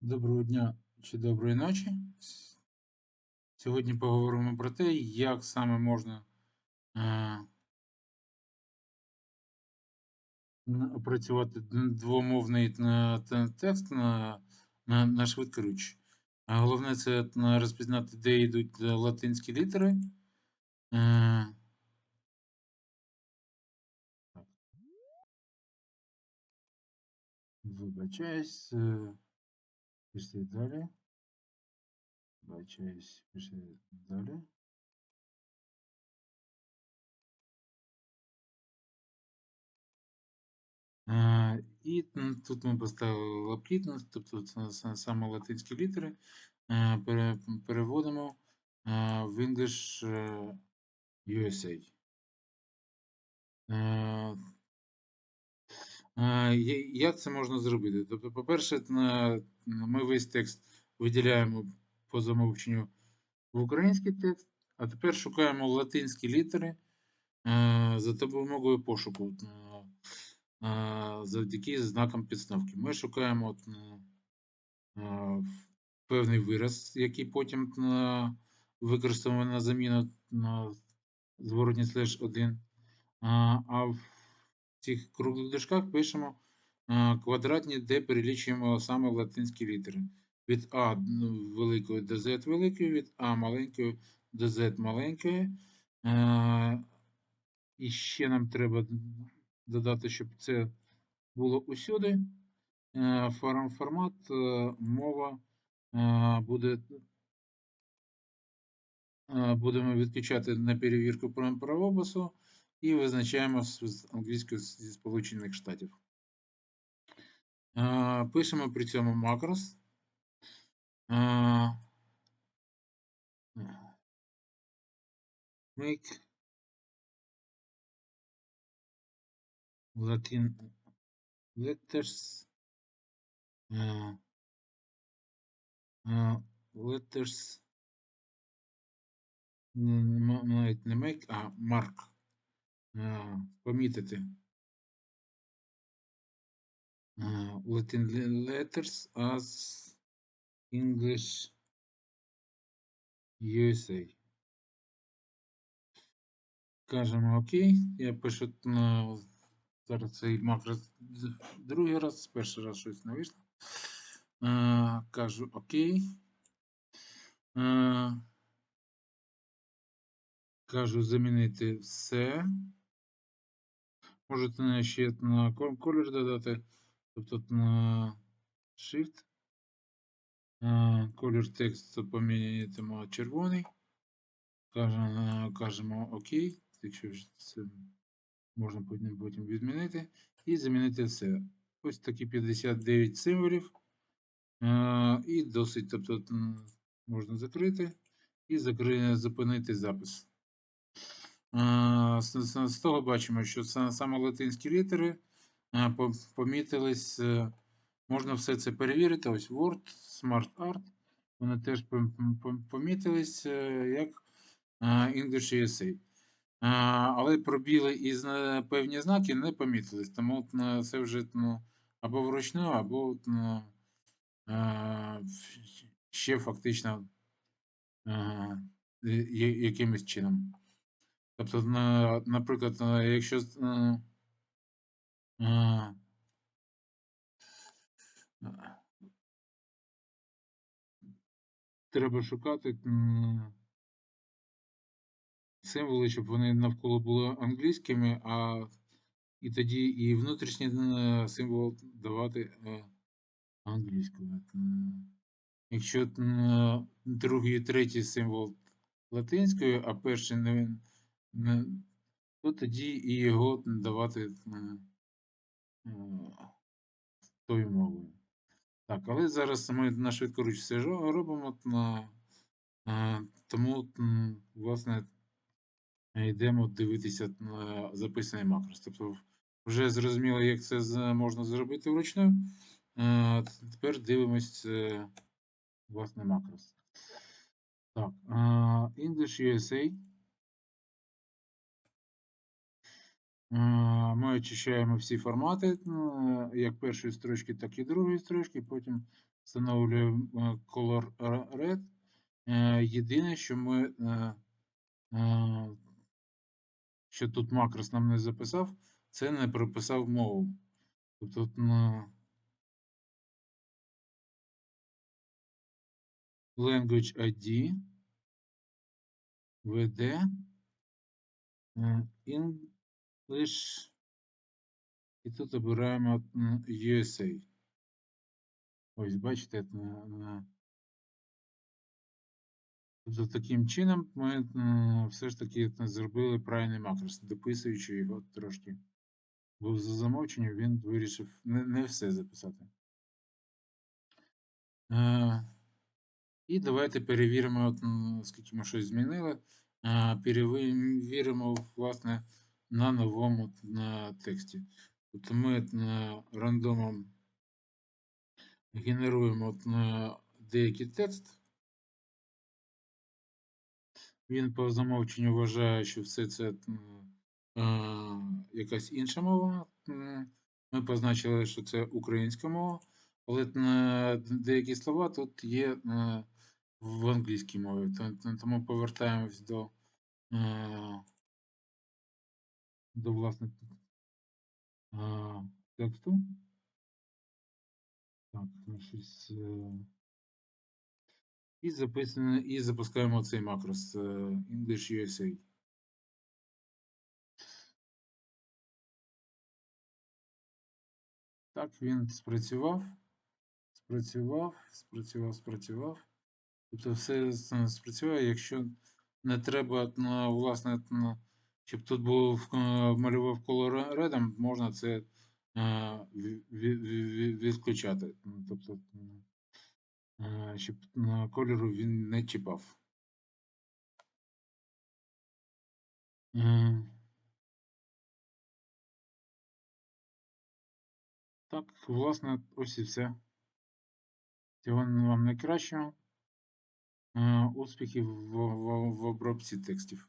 Доброго дня чи доброї ночі. Сьогодні поговоримо про те, як саме можна е, опрацювати двомовний е, текст на, на, на швидкоруч. Головне це е, розпізнати, де йдуть латинські літери. Вибачаюсь. Пішли далі. Вибачаюсь, пішли далі. Е, І тут ми поставили лапкіт, тобто це саме латинські літери. Е, пере- Переводимо е, в English USA. Як це можна зробити? Тобто, по-перше, ми весь текст виділяємо по замовченню в український текст, а тепер шукаємо латинські літери е, за допомогою пошуку. е, е, Завдяки знакам підставки. Ми шукаємо е, е, певний вираз, який потім е, використовуємо на заміну зворотній слеш 1. А, а в цих круглих дужках пишемо квадратні, де перелічуємо саме латинські літери. Від А великої до Z великої, від А маленької до Z маленької. І ще нам треба додати, щоб це було усюди. Форм, формат, е, мова буде. Будемо відключати на перевірку прав- правопису і визначаємо з з англійською зі Сполучених Штатів. Е, Пишемо при цьому макрос. Е, Make Latin letters е, е, letters м, м, навіть не make, а mark. Помітити. Latin letters as English USA. Кажемо ОК. Я пишу на зараз цей макрос другий раз, перший раз щось не вийшло. Кажу ОК. Кажу замінити все. Можете ще на колір додати. Тобто на Shift. Колір тексту поміняємо червоний. Кажемо, кажемо ОК. Якщо це можна потім, відмінити. І замінити все. Ось такі 59 символів. Е, і досить, тобто можна закрити і зупинити запис. Е, з, з- того бачимо, що саме латинські літери е, помітились. е, Можна все це перевірити. Ось Word, Smart Art. Вони теж пом- пом- пом- помітились як English USA. Але пробіли і певні знаки не помітились, тому це вже ну, або вручну, або ну, ще фактично якимось чином. Тобто, на, наприклад, якщо з- а, а, треба шукати символи, щоб вони навколо були англійськими, а і тоді і внутрішній е, символ давати е, англійською. Якщо другий і третій символ латинською, а перший не то тоді і його давати м, тою мовою. Так, але зараз ми на швидкоруч все жо- робимо, е, тому, власне, йдемо дивитися на записаний макрос. Тобто вже зрозуміло, як це можна зробити вручну. Е, Тепер дивимось, е, власне, макрос. Так, English USA. Ми очищаємо всі формати, ну, як першої строчки, так і другої строчки. Потім встановлюємо е, color red. Е, Єдине, що ми, е, е, що тут макрос нам не записав, це не прописав мову. Тобто, language ID е, English. І тут обираємо USA. Ось, бачите, тобто таким чином ми все ж таки зробили правильний макрос, дописуючи його трошки. Бо за замовченням він вирішив не, все записати. І давайте перевіримо, скільки ми щось змінили. Перевіримо, власне, на новому на тексті. Тобто ми е, рандомом генеруємо е, деякий текст. Він по замовченню вважає, що все це е, якась інша мова. Ми позначили, що це українська мова, але е, деякі слова тут є е, в англійській мові. То- то- Тому повертаємось до, е, до власне е, тексту. Так, щось. е, І записуємо, і запускаємо цей макрос е, English USA. Так, він спрацював, спрацював, спрацював, спрацював. Тобто все спрацює, якщо не треба, власне, щоб тут був е, малював колор редом, можна це е, ві- ві- ві- відключати. Ну, Тобто, е, щоб кольору він не чіпав. Так, власне, ось і все. Всього вам найкращого. Успіхів в обробці текстів.